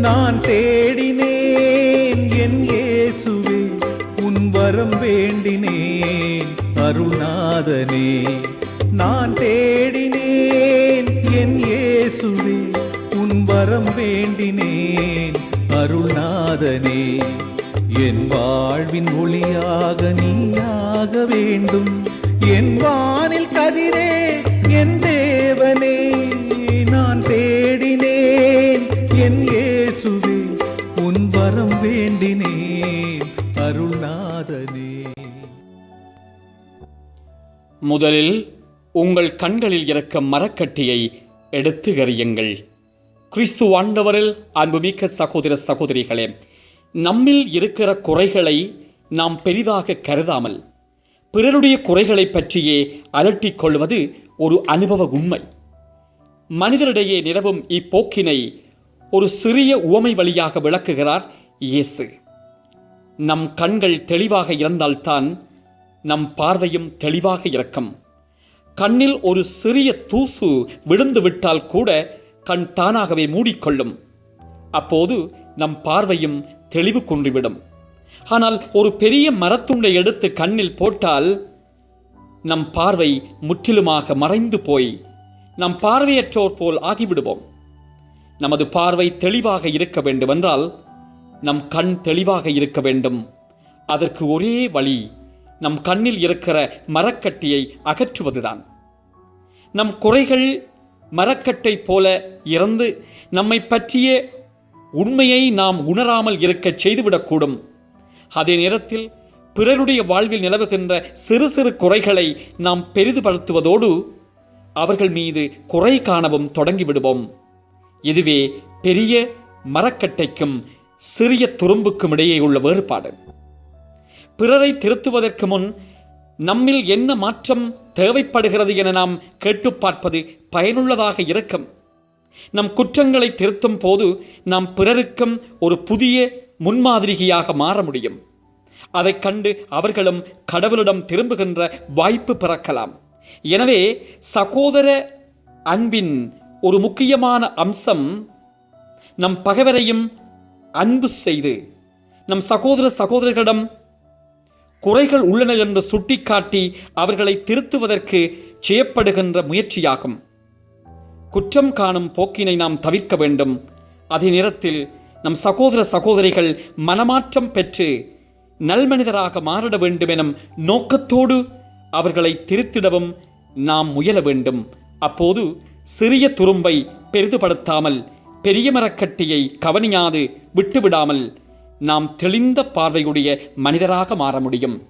நான் தேடினேன் என் இயேசுவே உன் வரம் வேண்டினேன் அருணாதனே நான் தேடினேன் என் இயேசுவே உன் வரம் வேண்டினேன் அருள்நாதனே. என் வாழ்வின் ஒளியாக நீயாக வேண்டும் என் வானில் கதிரே என் தேவனே. முதலில் உங்கள் கண்களில் இருக்க மரக்கட்டியை எடுத்து எறியுங்கள். கிறிஸ்து ஆண்டவரில் அன்புமிக்க சகோதர சகோதரிகளே நம்மில் இருக்கிற குறைகளை நாம் பெரிதாக கருதாமல் பிறருடைய குறைகளை பற்றியே அலட்டிக் கொள்வது ஒரு அனுபவ உண்மை. மனிதரிடையே நிலவும் இப்போக்கினை ஒரு சிறிய உவமை வழியாக விளக்குகிறார் இயேசு. நம் கண்கள் தெளிவாக இருந்தால்தான் நம் பார்வையும் தெளிவாக இருக்கும் கண்ணில் ஒரு சிறிய தூசு விழுந்து விட்டால் கூட கண் தானாகவே மூடிக்கொள்ளும். அப்போது நம் பார்வையும் தெளிவு குன்றிவிடும். ஆனால் ஒரு பெரிய மரத்துண்டை எடுத்து கண்ணில் போட்டால் நம் பார்வை முற்றிலுமாக மறைந்து போய் நம் பார்வையற்றோர் போல் ஆகிவிடுவோம். நமது பார்வை தெளிவாக இருக்க வேண்டுமென்றால் நம் கண் தெளிவாக இருக்க வேண்டும். அதற்கு ஒரே வழி நம் கண்ணில் இருக்கிற மரக்கட்டியை அகற்றுவதுதான். நம் குறைகள் மரக்கட்டை போல இறந்து நம்மை பற்றிய உண்மையை நாம் உணராமல் இருக்கச் செய்துவிடக்கூடும். அதே நேரத்தில் பிறருடைய வாழ்வில் நிலவுகின்ற சிறு சிறு குறைகளை நாம் பெரிதுபடுத்துவதோடு அவர்கள் மீது குறை காணவும் தொடங்கிவிடுவோம். இதுவே பெரிய மரக்கட்டைக்கும் சிறிய துரும்புக்கும் இடையே உள்ள வேறுபாடு. பிறரை திருத்துவதற்கு முன் நம்மில் என்ன மாற்றம் தேவைப்படுகிறது என நாம் கேட்டு பார்ப்பது பயனுள்ளதாக இருக்கும். நம் குற்றங்களை திருத்தும் போது நாம் பிறருக்கும் ஒரு புதிய முன்மாதிரியாக மாற முடியும். அதைக் கண்டு அவர்களும் கடவுளிடம் திரும்புகின்ற வாய்ப்பு பிறக்கலாம். எனவே சகோதர அன்பின் ஒரு முக்கியமான அம்சம் நம் பகைவரையும் அன்பு செய்து நம் சகோதர சகோதரர்களிடம் குறைகள் உள்ளன என்று சுட்டிக்காட்டி அவர்களை திருத்துவதற்கு செய்யப்படுகின்ற முயற்சியாகும். குற்றம் காணும் போக்கினை நாம் தவிர்க்க வேண்டும். அதே நேரத்தில் நம் சகோதர சகோதரிகள் மனமாற்றம் பெற்று நல்மனிதராக மாறிட வேண்டும் எனும் நோக்கத்தோடு அவர்களை திருத்திடவும் நாம் முயல வேண்டும். அப்போது சிறிய துரும்பை பெரிதுபடுத்தாமல் பெரிய மரக்கட்டியை கவனியாது விட்டுவிடாமல் நாம் தெளிந்த பார்வையுடைய மனிதராக மாற முடியும்.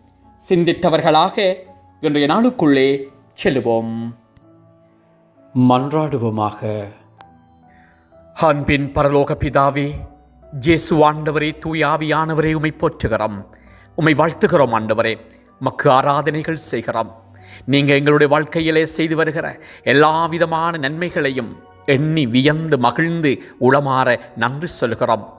சிந்தித்தவர்களாக இன்றைய நாளுக்குள்ளே செல்லுவோம். மன்றாடுவோமாக. அன்பின் பரலோக பிதாவே ஜேசு ஆண்டவரே தூய ஆவியானவரே உமை போற்றுகிறோம். உமை வாழ்த்துகிறோம் ஆண்டவரே. மக்கு ஆராதனைகள் செய்கிறோம். நீங்கள் எங்களுடைய வாழ்க்கையிலே செய்து வருகிற எல்லா விதமான நன்மைகளையும் எண்ணி வியந்து மகிழ்ந்து உளமாற நன்றி சொல்கிறோம்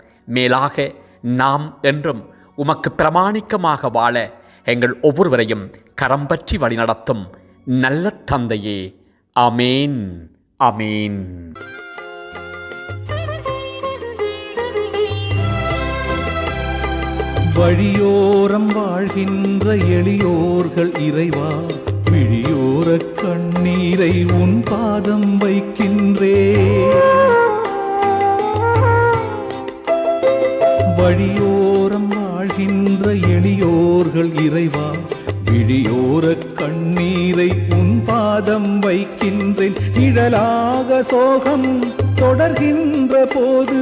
மேலாக நாம் என்றும் உமக்கு பிரமாணிக்கமாக வாழ எங்கள் ஒவ்வொருவரையும் கரம் பற்றி வழிநடத்தும் நல்ல தந்தையே. அமேன் அமேன் வழியோரம் வாழ்கின்ற எளியோர்கள் இறைவா விழியோர கண்ணீரை உன் பாதம் வைக்கின்றே. வழியோரம் வாழ்கின்ற எளியோர்கள் இறைவா விழியோர கண்ணீரை உன் பாதம் வைக்கின்றேன். நிழலாக சோகம் தொடர்கின்ற போது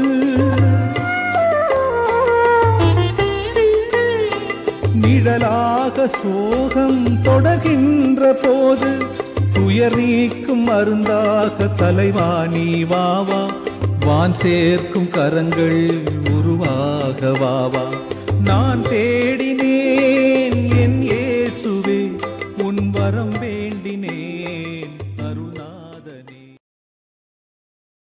நிழலாக சோகம் தொடர்கின்ற போது துயர் நீக்கும் மருந்தாக தலைவா நீ வாவா வான் சேர்க்கும் கரங்கள் ராகவாவா நான் தேடினேன் என் இயேசுவே உன் வரம்பே